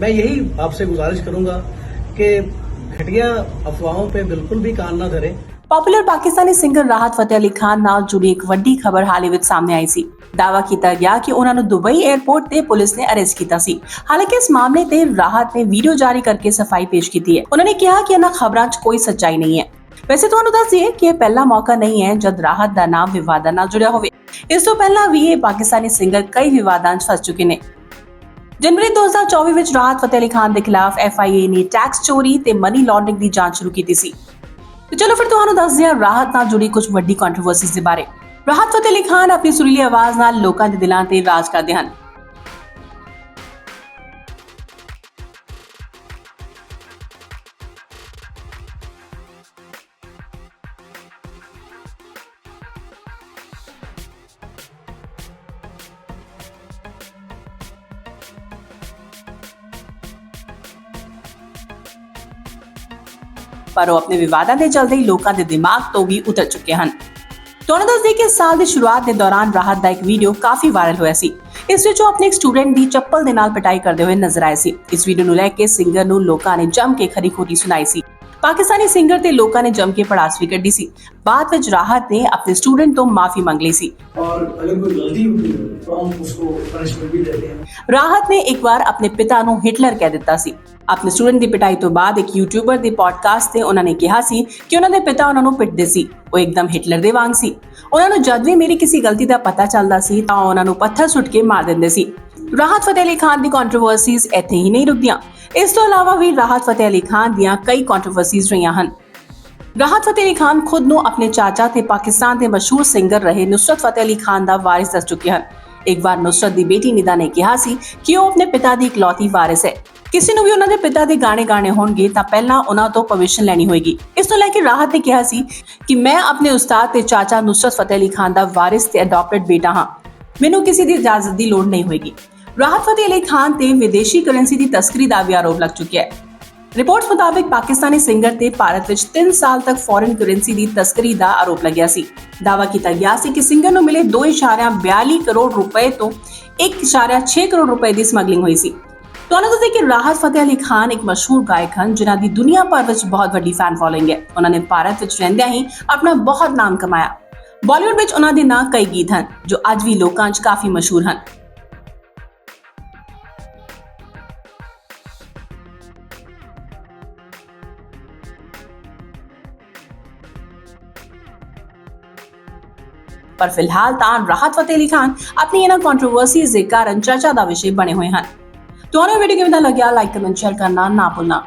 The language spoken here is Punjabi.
मैं यही आपसे गुजारिश करूंगा कि घटिया अफवाहों पे ਬਿਲਕੁਲ ਵੀ ਕਾਨ ਨਾ ਧਰੇ ਪਾਪੂਲਰ ਪਾਕਿਸਤਾਨੀ ਸਿੰਗਰ ਰਾਹਤ ਫਤਿਹ ਅਲੀ ਖਾਨ ਨਾਲ ਜੁੜੀ ਇੱਕ ਵੱਡੀ ਖਬਰ ਹਾਲੇ ਵਿੱਚ ਸਾਹਮਣੇ ਆਈ ਸੀ ਦਾਵਾ ਕੀਤਾ ਗਿਆ ਕਿ ਉਹਨਾਂ ਨੂੰ ਦੁਬਈ 에ਅਰਪੋਰਟ ਤੇ ਪੁਲਿਸ ਨੇ ਅਰੈਸਟ ਕੀਤਾ ਸੀ ਹਾਲਾਂਕਿ ਇਸ ਮਾਮਲੇ ਤੇ ਰਾਹਤ ਨੇ ਵੀਡੀਓ ਜਾਰੀ ਕਰਕੇ ਸਫ਼ਾਈ ਪੇਸ਼ ਕੀਤੀ ਹੈ ਉਹਨਾਂ ਨੇ ਕਿਹਾ ਕਿ ਇਹਨਾਂ ਖਬਰਾਂ 'ਚ ਕੋਈ ਸੱਚਾਈ ਨਹੀਂ ਹੈ ਵੈਸੇ ਤੁਹਾਨੂੰ ਦੱਸ ਦਈਏ ਕਿ ਇਹ ਪਹਿਲਾ ਮੌਕਾ ਨਹੀਂ ਹੈ ਜਦ ਰਾਹਤ ਦਾ ਨਾਮ ਵਿਵਾਦਾਂ ਨਾਲ ਜੁੜਿਆ ਹੋਵੇ ਇਸ ਤੋਂ ਪਹਿਲਾਂ ਵੀ ਇਹ ਪਾਕਿਸਤਾਨੀ ਸਿੰਗਰ ਕਈ ਵਿਵਾਦਾਂ 'ਚ ਫਸ ਚੁੱਕੇ ਨੇ ਜਨਵਰੀ 2024 ਵਿੱਚ ਰਾਹਤ ਫਤਿਹ ਅਲੀ ਖਾਨ ਦੇ ਖਿਲਾਫ ਐਫਆਈਏ ਨੇ ਟੈਕਸ ਚੋਰੀ ਤੇ ਮਨੀ ਲਾਂਡਰਿੰਗ ਦੀ ਜਾਂਚ ਸ਼ੁਰੂ ਕੀਤੀ ਸੀ। ਤੇ ਚਲੋ ਫਿਰ ਤੁਹਾਨੂੰ ਦੱਸਦੇ ਹਾਂ ਰਾਹਤ ਨਾਲ ਜੁੜੀ ਕੁਝ ਵੱਡੀ ਕੰਟਰੋਵਰਸੀਜ਼ ਦੇ ਬਾਰੇ। ਰਾਹਤ ਫਤਿਹ ਅਲੀ ਖਾਨ ਆਪਣੀ ਸੁਰੀਲੀ ਆਵਾਜ਼ ਨਾਲ ਲੋਕਾਂ ਦੇ ਦਿਲਾਂ ਤੇ ਰਾਜ ਕਰਦੇ ਹਨ। ਪਰ ਉਹ ਆਪਣੇ ਵਿਵਾਦਾਂ ਦੇ ਚਲਦੇ ਹੀ ਲੋਕਾਂ ਦੇ ਦਿਮਾਗ ਤੋਂ ਵੀ ਉਤਰ ਚੁੱਕੇ ਹਨ। ਤੁਹਾਨੂੰ ਦੱਸ ਦਈਏ ਕਿ ਇਸ ਸਾਲ ਦੀ ਸ਼ੁਰੂਆਤ ਦੇ ਦੌਰਾਨ ਰਾਹਤ ਦਾ ਇੱਕ ਵੀਡੀਓ ਕਾਫੀ ਵਾਇਰਲ ਹੋਇਆ ਸੀ। ਇਸ ਵਿੱਚ ਉਹ ਆਪਣੇ ਇੱਕ ਸਟੂਡੈਂਟ ਦੀ ਚੱਪਲ ਦੇ ਨਾਲ ਪਿਟਾਈ ਕਰਦੇ ਹੋਏ ਨਜ਼ਰ ਆਏ ਸੀ। ਇਸ ਵੀਡੀਓ ਨੂੰ ਲੈ ਕੇ ਸਿੰਗਰ ਨੂੰ ਲੋਕਾਂ ਨੇ ਜੰਮ ਕੇ ਖਰੀ ਖੋਰੀ ਸੁਣਾਈ ਸੀ। ਪਾਕਿਸਤਾਨੀ ਸਿੰਗਰ ਤੇ ਲੋਕਾਂ ਨੇ ਜੰਮ ਕੇ ਪੜਾਸ ਵੀ ਕੱਢੀ ਸੀ। ਬਾਅਦ ਵਿੱਚ ਰਾਹਤ ਨੇ ਆਪਣੇ ਸਟੂਡੈਂਟ ਤੋਂ ਮਾਫੀ ਮੰਗ ਲਈ ਸੀ। ਰਾਹਤ ਨੇ ਇੱਕ ਵਾਰ ਆਪਣੇ ਪਿਤਾ ਨੂੰ ਹਿਟਲਰ ਕਹਿ ਦਿੱਤਾ ਸੀ। ਆਪਣੇ ਸਟੂਡੈਂਟ ਦੀ ਪਿਟਾਈ ਤੋਂ ਬਾਅਦ ਇੱਕ ਯੂਟਿਊਬਰ ਦੀ ਪੋਡਕਾਸਟ ਤੇ ਉਹਨਾਂ ਨੇ ਕਿਹਾ ਸੀ ਕਿ ਉਹਨਾਂ ਦੇ ਪਿਤਾ ਉਹਨਾਂ ਨੂੰ ਪਿੱਟਦੇ ਸੀ। ਉਹ ਇੱਕਦਮ ਹਿਟਲਰ ਦੇ ਵਾਂਗ ਸੀ। ਉਹਨਾਂ ਨੂੰ ਜਦ ਵੀ ਮੇਰੀ ਕਿਸੇ ਗਲਤੀ ਦਾ ਪਤਾ ਚੱਲਦਾ ਸੀ ਤਾਂ ਉਹਨਾਂ ਨੂੰ ਪੱਥਰ ਸੁੱਟ ਕੇ ਮਾਰ ਦਿੰਦੇ ਸੀ। ਰਾਹਤ ਫਤਿਹ ਅਲੀ ਖਾਨ ਦੀ ਕੰਟਰੋਵਰਸੀਜ਼ ਇੱਥੇ ਹੀ ਨਹੀਂ ਰੁਕਦੀਆਂ। ਇਸ ਤੋਂ ਇਲਾਵਾ ਵੀ ਰਾਹਤ ਫਤਿਹ ਅਲੀ ਖਾਨ ਦੀਆਂ ਕਈ ਕੰਟਰੋਵਰਸੀਜ਼ ਰਹੀਆਂ ਹਨ। ਰਾਹਤ ਫਤਿਹ ਅਲੀ ਖਾਨ ਖੁਦ ਨੂੰ ਆਪਣੇ ਚਾਚਾ ਤੇ ਪਾਕਿਸਤਾਨ ਦੇ ਮਸ਼ਹੂਰ ਸਿੰਗਰ ਰਹੇ ਨੁਸਰਤ ਫਤਿਹ ਅਲੀ ਖਾਨ ਦਾ ਵਾਰਿਸ ਦੱਸ ਚੁੱਕੇ ਹਨ। ਇੱਕ ਵਾਰ ਨੁਸਰਤ ਦੀ ਬੇਟੀ ਨਿਦਾ ਨੇ ਕਿਹਾ ਸੀ ਕਿ ਉਹ ਆਪਣੇ ਪਿਤਾ ਦੀ ਇਕਲੌਤੀ ਵਾਰਿਸ ਹੈ। ਕਿਸੇ ਨੂੰ ਵੀ ਉਹਨਾਂ ਦੇ ਪਿਤਾ ਦੇ ਗਾਣੇ ਗਾਣੇ ਹੋਣਗੇ ਤਾਂ ਪਹਿਲਾਂ ਉਹਨਾਂ ਤੋਂ ਪਰਮਿਸ਼ਨ ਲੈਣੀ ਹੋਏਗੀ। ਇਸ ਤੋਂ ਲੈ ਕੇ ਰਾਹਤ ਨੇ ਕਿਹਾ ਸੀ ਕਿ ਮੈਂ ਆਪਣੇ ਉਸਤਾਦ ਤੇ ਚਾਚਾ ਨੁਸਰਤ ਫਤਿਹ ਅਲੀ ਖਾਨ ਦਾ ਵਾਰਿਸ ਤੇ ਅਡਾਪਟਡ ਬੇਟਾ ਹਾਂ। ਮੈਨੂੰ ਕਿਸੇ ਦੀ ਇਜਾਜ਼ਤ ਦੀ ਲੋੜ ਨਹੀਂ ਹੋਏਗੀ। ਰਾਹਤ ਫਤਿਹ ਅਲੀ ਖਾਨ ਤੇ ਵਿਦੇਸ਼ੀ ਕਰੰਸੀ ਦੀ ਤਸਕਰੀ ਦਾ ਵੀ ਆਰੋਪ ਲੱਗ ਚੁੱਕਿਆ ਹੈ। ਰਿਪੋਰਟਸ ਮੁਤਾਬਕ ਪਾਕਿਸਤਾਨੀ ਸਿੰਗਰ ਤੇ ਭਾਰਤ ਵਿੱਚ 3 ਸਾਲ ਤੱਕ ਫੋਰਨ ਕਰੰਸੀ ਦੀ ਤਸਕਰੀ ਦਾ ਆਰੋਪ ਲੱਗਿਆ ਸੀ। ਦਾਅਵਾ ਕੀਤਾ ਗਿਆ ਸੀ ਕਿ ਸਿੰਗਰ ਨੂੰ ਮਿਲੇ 2.42 ਕਰੋੜ ਰੁਪਏ ਤੋਂ 1.6 ਕਰੋੜ ਰੁਪਏ ਦੀ ਸਮਗਲਿੰਗ ਹੋਈ ਸੀ। ਤੁਹਾਨੂੰ ਦੱਸਦੇ ਕਿ ਰਾਹਤ ਫਤਿਹ ਅਲੀ ਖਾਨ ਇੱਕ ਮਸ਼ਹੂਰ ਗਾਇਕ ਹਨ, ਜਿਨ੍ਹਾਂ ਦੀ ਦੁਨੀਆ ਭਰ ਵਿੱਚ ਬਹੁਤ ਵੱਡੀ ਫੈਨ ਫੋਲੋਇੰਗ ਹੈ। ਉਹਨਾਂ ਨੇ ਭਾਰਤ ਵਿੱਚ ਰਹਿੰਦਿਆਂ ਹੀ ਆਪਣਾ ਬਹੁਤ ਨਾਮ ਕਮਾਇਆ। ਬਾਲੀਵੁੱਡ ਵਿੱਚ ਉਹਨਾਂ ਦੇ ਨਾਂ ਕਈ ਗੀਤ ਹਨ, ਜੋ ਅੱਜ ਵੀ ਲੋਕਾਂ 'ਚ ਕਾਫੀ ਮਸ਼ਹੂਰ ਹਨ। ਪਰ ਫਿਲਹਾਲ ਤਾਂ ਰਾਹਤ ਫਤਿਹ ਅਲੀ ਖਾਨ ਆਪਣੀ ਇਹਨਾਂ ਕੰਟਰੋਵਰਸੀਜ਼ ਦੇ ਕਾਰਨ ਚਰਚਾ ਦਾ ਵਿਸ਼ੇ ਬਣੇ ਹੋਏ ਹਨ। ਤੁਹਾਨੂੰ ਵੀਡੀਓ ਕਿਵੇਂ ਦਾ ਲੱਗਿਆ? ਲਾਈਕ ਕਮੈਂਟ ਸ਼ੇਅਰ ਕਰਨਾ ਨਾ ਭੁੱਲਣਾ।